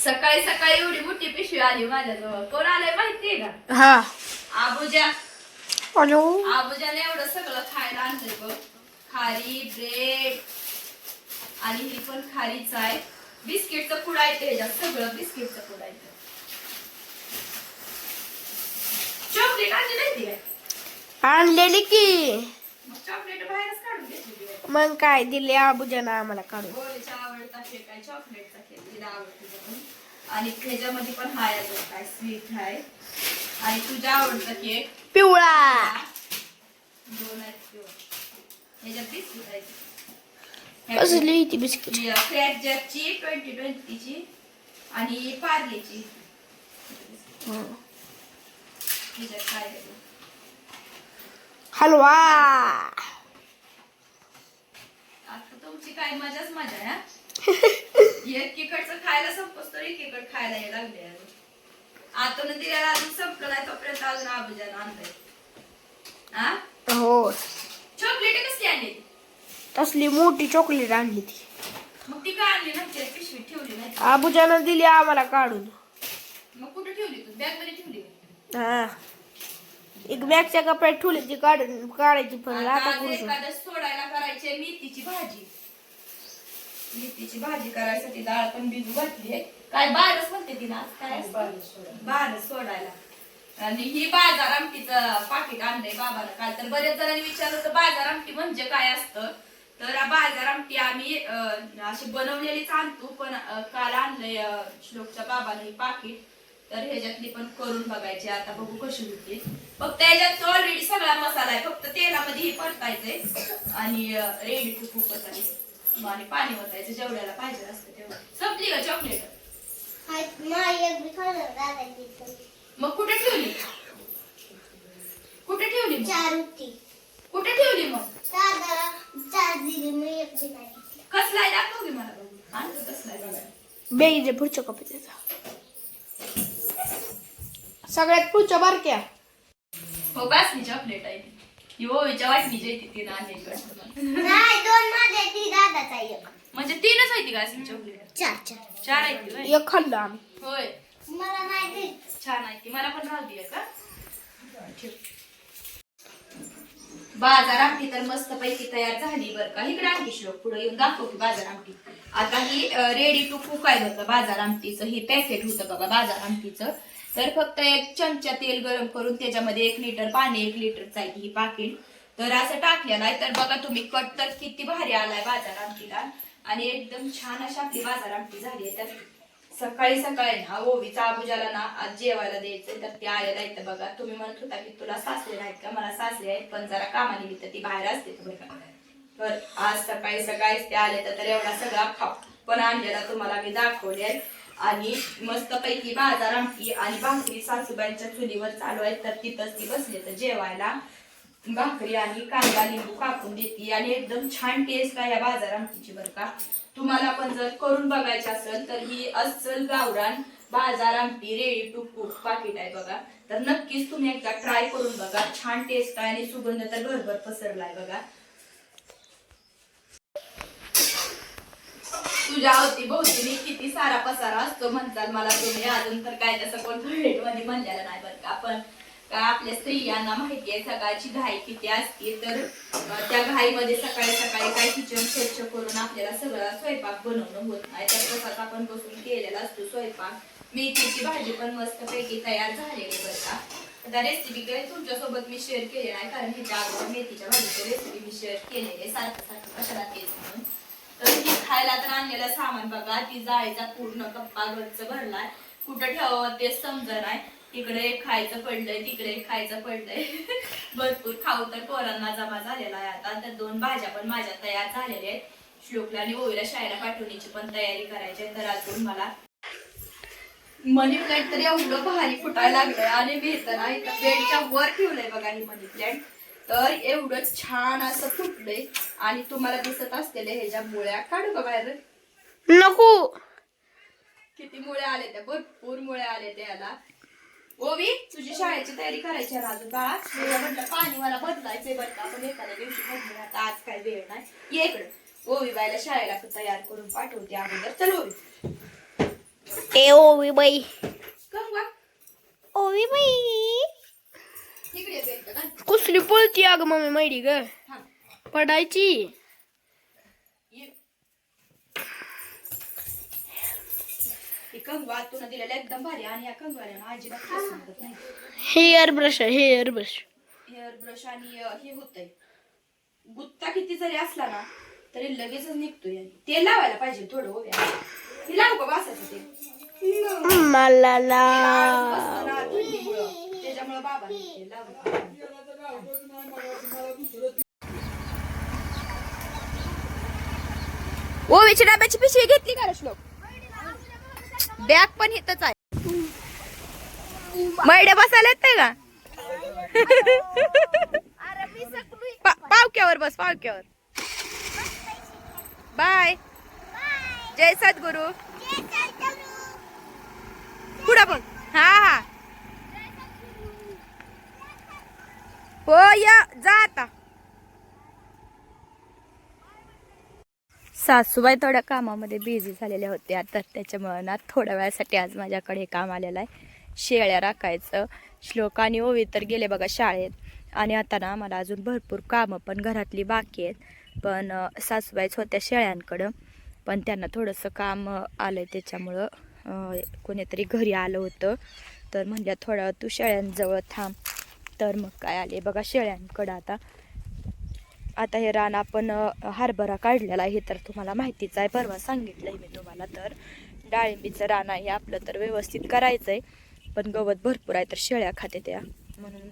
सकाळी सकाळी एवढी मोठी पिशवी आली माझ्याजवळ. कोण आलंय माहितीये का? हा. आबुजा. हॅलो. आबुजाने एवढं सगळं खायला आणलंय बघ. खारी ब्रेड आणि ही पण खारीच आहे बिस्किटचं पुडा आहे त्याच्यात सगळं बिस्किटचं पुडा आहे चॉकलेट आणली नाही काय? आणलेली की. मग चॉकलेट बाहेरच काढून घेतली ती. मग काय दिले आबूजानं आम्हाला काढून? आवडता चॉकलेटचा तिला म्हणून. आणि त्याच्यामध्ये पण हाय अजून काय? स्वीट आहे आणि तुझा आवडता केक पिवळा. दोन आहेत ह्याच्यात बिस्किट आहे कसली ती बिस्किट क्रॅक जॅकची ट्वेंटी ट्वेंटीची आणि पार्लेची ह्याच्यात काय? हलवा. आता तुमची काय? मजाच मजा आहे हा एकीकडचं खायला संपस तर एकीकड खायला हे लागले आतून दिलेला अजून संपलं नाही तोपर्यंत अजून आबुजानं आणलंय. हा हो. चॉकलेट कसली आणली? तसली मोठी चॉकलेट आणली ती. मग ती काय आणली नव्हती पिशवी ठेवली नाही. आबूजानं दिली आम्हाला काढून. मग कुठे ठेवली तू? बॅगमध्ये ठेवली? हा. एक बॅगच्या कपड्यात ठेवली ती काढून काढायची पण आता आता सोडायला करायची मेथीची भाजी. मेथीची भाजी करायसाठी डाळ पण भिजू घातली आहे. काय बारस म्हणते ती ना आज? काय? बारस सोडायला. आणि ही बाजार आमटीचं पाकिट आणलंय बाबाला. काल तर बरेच जणांनी विचारलं होतं बाजार आमटी म्हणजे काय असतं? तर आ बाजार आमटी आम्ही अशी बनवलेलीच आणतो पण काल आणलंय श्लोकच्या बाबाला ही पाकिट. तर ह्याच्यातली पण करून बघायची. आता बघू कशी होती. फक्त याच्यात ऑलरेडी सगळा मसाला आहे. फक्त तेलामध्ये हे परतायचंय. आणि रेडी टू कुक आहे. आणि पाणी ओतायचं जेवढ्याला पाहिजे असतं तेवढं. संपली का चॉकलेट मग कुठे ठेवली? कुठे ठेवली मग? कुठे ठेवली मग? कसला आहे दाखव की मला बघू. आणतो कसला आहे बघा. बेगीच्या पुढच्या कपड्याचा सगळ्यात पुढच्या बारक्या. हो बासनी चॉकलेट आहे ती ही ओवीच्या वाटणीची आहे ती तिनं आणलेली वाटतं म्हणजे तीनच आहे ती का चॉकलेट चार आहेत ती होय? एक खाल्लं आम्ही. होय. छान आहे ती मला पण राहू का ठेव. बाजार आमटी तर मस्त पैकी तयार झाली बर का. इकडे आणखी श्लोक पुढे येऊन दाखव की बाजार आमटी आता ही रेडी टू कुक आहे बरं का बाजार आमटीचं ही पॅकेट होतं बघा बाजार आमटीचं तर फक्त एक चमचा तेल गरम करून त्याच्यामध्ये एक लिटर पाणी एक लिटर आहे ही पाकिट तर असं टाकलेलं आहे. तर बघा तुम्ही कट तर किती भारी आलाय बाजार आमटीला. आणि एकदम छान अशी आपली बाजार आमटी झाली आहे. तर सकाळी सकाळी ना ओवीचा आबुजाला ना आज जेवायला द्यायचं तर ते आलेला आहेत बघा तुम्ही म्हणत होता की तुला सासरे नाहीत का? मला सासरे आहेत पण जरा कामानिमित्त ती बाहेर असते बघा तर आज सकाळी सकाळीच ते आले तर एवढा सगळा खाऊ. पण आणलेला तुम्हाला मी दाखवले आणि मस्त पैकी बाजार आमटी आणि भाकरी सासूबाईंच्या चुलीवर चालू आहेत तर तिथंच ती बसले तर जेवायला. भाकरी आणि कांदा लिंबू कापून देते आणि एकदम छान टेस्ट आहे या बाजार आमटीची बरं का. तुम्हाला पण जर करून बघायची असेल तर ही अस्सल गावरान बाजार आमटी रेडी टू कुक पाकिट आहे बघा. तर नक्कीच तुम्ही एकदा ट्राय करून बघा. छान टेस्ट आहे आणि सुगंध तर घरभर पसरलाय बघा. तुझ्या अवती भोवतीने किती सारा पसारा असतो म्हणतात मला तुम्ही. अजून तर काय तसं कोण भेटमध्ये म्हणलेलं नाही बरं का. पण का आपल्या स्त्रियांना माहिती आहे सकाळची घाई किती असते तर त्या घाईमध्ये सकाळी सकाळी काय किचन स्वच्छ करून आपल्याला सगळा स्वयंपाक बनवणं होत नाही. तर तसाच आपण बसून केलेला असतो स्वयंपाक. मेथीची भाजी पण मस्त पैकी तयार झालेली बरं का. आता रेसिपी काही तुमच्यासोबत मी शेअर केली नाही कारण ह्याच्या अगोदर मेथीच्या भाजीची रेसिपी मी शेअर केलेली आहे. सारखं सारखं कशाला तेच म्हणून. तर ती खायला तर आणलेलं सामान बघा ती जायचा पूर्ण कप्पा गच्च भरलाय. कुठं ठेवावं ते समज नाही. तिकडे एक खायचं पडलंय तिकडे एक खायचं पडलंय. भरपूर खाऊ तर पोरांना जमा झालेला आहे आता. तर दोन भाज्या पण माझ्या तयार झालेल्या आहेत. श्लोकला आणि ओवीला शाळेला पाठवण्याची पण तयारी करायची आहे. तर अजून मला मनी प्लॅट तर एवढं भारी फुटायला लागलंय आणि मी तर ना इथं बेडच्या वर ठेवलंय बघा ही मनी प्लॅट तर एवढं छान असं फुटलंय. आणि तुम्हाला दिसत असलेल्या ह्याच्या मुळ्या काढू का बाहेर? नको. किती मुळे आले त्या? भरपूर मुळे आले त्या याला ओवी तुझी शाळेची तयारी करायची आहे अजून बाळा? म्हटलं पाणी मला बदलायचंय बरं का. आपण एखाद्या दिवशी बदलूया आता आज काय वेळ नाही. ये इकडं. ओवी बायला शाळेला तयार करून पाठवते अगोदर. चल ओवी. ए ओवी बाई. कंगवा ओवी बाई. कुसली पळती अगं मम्मी मैडी ग. पडायची. ही हेअर ब्रश आहे हेअर ब्रश हेअर ब्रश आणि हे होतंय. गुत्ता किती जरी असला ना तरी लगेचच निघतोय. तेल लावायला पाहिजे थोडं ओव्या हे लावू का वासाचं तेल मला त्याच्यामुळे बाबा तेल लावलं डब्याची पिशवी घेतली का रे श्लोक बॅग पण इथंच आहे. मैडे बसायला येत का? पा- पावक्यावर बस पावक्यावर. बाय. जय सद्गुरु. पुढं बघ. हा हा. हो या सासूबाई थोड्या कामामध्ये बिझी झालेल्या होत्या. तर त्याच्यामुळं ना थोड्या वेळासाठी आज माझ्याकडे हे काम आलेलं आहे. शेळ्या राखायचं. श्लोक आणि ओवी तर गेले बघा शाळेत. आणि आता ना मला अजून भरपूर कामं पण घरातली बाकी आहेत. पण सासूबाईच होत्या शेळ्यांकडं. पण त्यांना थोडंसं काम आलं आलं त्याच्यामुळं कोणीतरी घरी आलं होतं. तर म्हणल्या थोडं वेळ तू शेळ्यांजवळ थांब. तर मग काय आले? बघा शेळ्यांकडं आता. आता हे रान आपण हरभरा काढलेला आहे तर तुम्हाला माहितीच आहे. परवा सांगितलं आहे मी तुम्हाला तर. डाळिंबीचं रान आहे आपलं तर व्यवस्थित करायचंय. पण गवत भरपूर आहे तर शेळ्या खाते त्या. म्हणून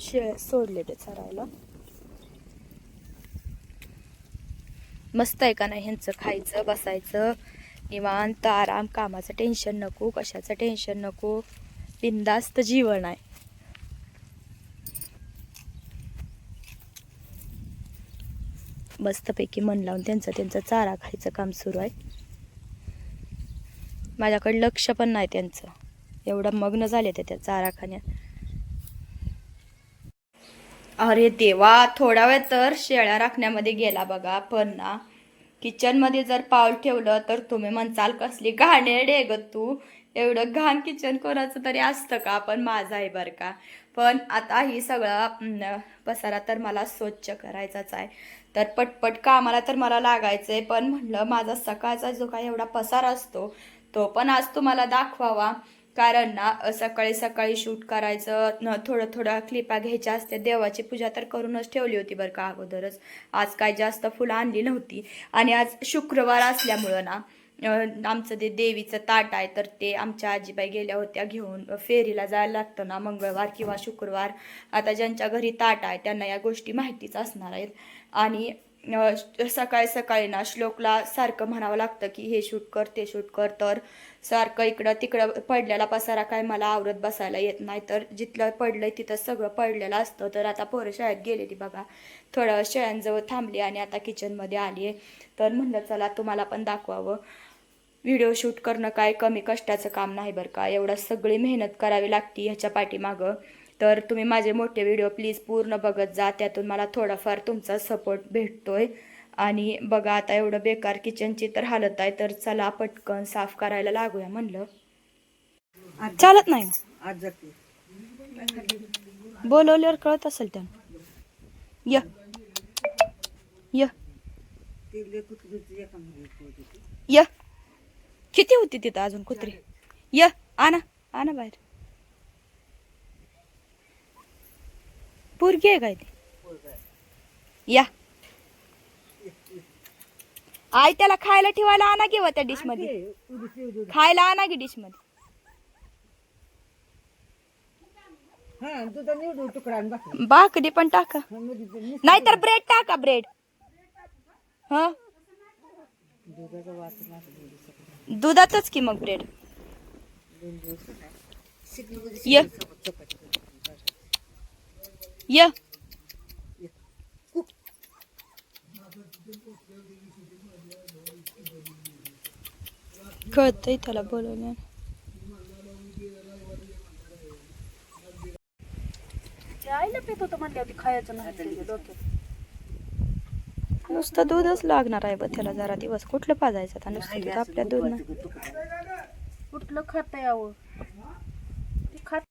शेळ्या सोडले ते चरायला. मस्त आहे का नाही ह्यांचं खायचं बसायचं? निवांत आराम कामाचं टेन्शन नको कशाचं टेन्शन नको? बिंदास्त जीवन आहे. मस्तपैकी मन लावून त्यांचं त्यांचं चारा खायचं काम सुरू आहे. माझ्याकडे लक्ष पण नाही त्यांचं. एवढं मग्न झाले ते त्या चारा खाण्यात. अरे देवा थोडा वेळ तर शेळ्या राखण्यामध्ये गेला बघा पण ना किचनमध्ये जर पाऊल ठेवलं तर तुम्ही म्हणचाल कसली घाणेरडे ग तू. एवढं घाण किचन कोणाचं तरी असतं का? पण माझं आहे बरं का. पण आता ही सगळा पसारा तर मला स्वच्छ करायचाच आहे. तर पटपट कामाला तर मला लागायचं आहे पण म्हणलं माझा सकाळचा जो काही एवढा पसार असतो तो पण आज तुम्हाला दाखवावा. कारण ना सकाळी सकाळी शूट करायचं न थोडं थोडं क्लिपा घ्यायच्या असत्या. देवाची पूजा तर करूनच ठेवली होती बरं का अगोदरच. आज काय जास्त फुलं आणली नव्हती. आणि आज शुक्रवार असल्यामुळं ना आमचं ते देवीचं ताट आहे तर ते आमच्या आजीबाई गेल्या होत्या घेऊन फेरीला जायला लागतं ना मंगळवार किंवा शुक्रवार. आता ज्यांच्या घरी ताट आहे त्यांना या गोष्टी माहितीच असणार आहेत. आणि सकाळी सकाळी ना श्लोकला सारखं म्हणावं लागतं की हे शूट कर ते शूट कर. तर सारखं इकडं तिकडं पडलेला पसारा काय मला आवरत बसायला येत नाही. तर जिथलं पडलंय तिथं सगळं पडलेलं असतं. तर आता पोरं शाळेत गेलेली बघा. थोडं शेळ्यांजवळ थांबली आणि आता किचनमध्ये आली आहे तर म्हणलं चला तुम्हाला पण दाखवावं. व्हिडिओ शूट करणं काय कमी कष्टाचं काम नाही बरं का? एवढं सगळी मेहनत करावी लागती ह्याच्या पाठीमागं. तर तुम्ही माझे मोठे व्हिडिओ प्लीज पूर्ण बघत जा. त्यातून मला थोडाफार तुमचा सपोर्ट भेटतोय. आणि बघा आता एवढं बेकार किचनची तर हालत आहे तर चला पटकन साफ करायला लागूया म्हणलं. चालत नाही. बोलवल्यावर कळत असेल त्यानं य. य. ते लेकू तुझं एका मुलीला पोहोच होती. य. किती होती तिथं अजून कुत्री? य. आणा. आणा बाहेर. पोरगी आहे काय ती? या. आई त्याला खायला ठेवायला आणा किंवा त्या डिशमध्ये. खायला आणा की डिशमध्ये हा तुझा निवडून तुकडा आणि बाकी बाकडी पण टाका. नाहीतर ब्रेड टाका ब्रेड. हा? दुधातच की मग ब्रेड दोन दिवस काय शिकली कधी य. कळतंय त्याला बोलवलं आईला पेत होतं म्हणल्यावर खायचं नाही डोक्यात. नुसतं दूधच लागणार आहे बघ त्याला जरा दिवस. कुठलं पाजायचं आता? नुसतं दूध आपल्या दूध ना कुठलं खात यावं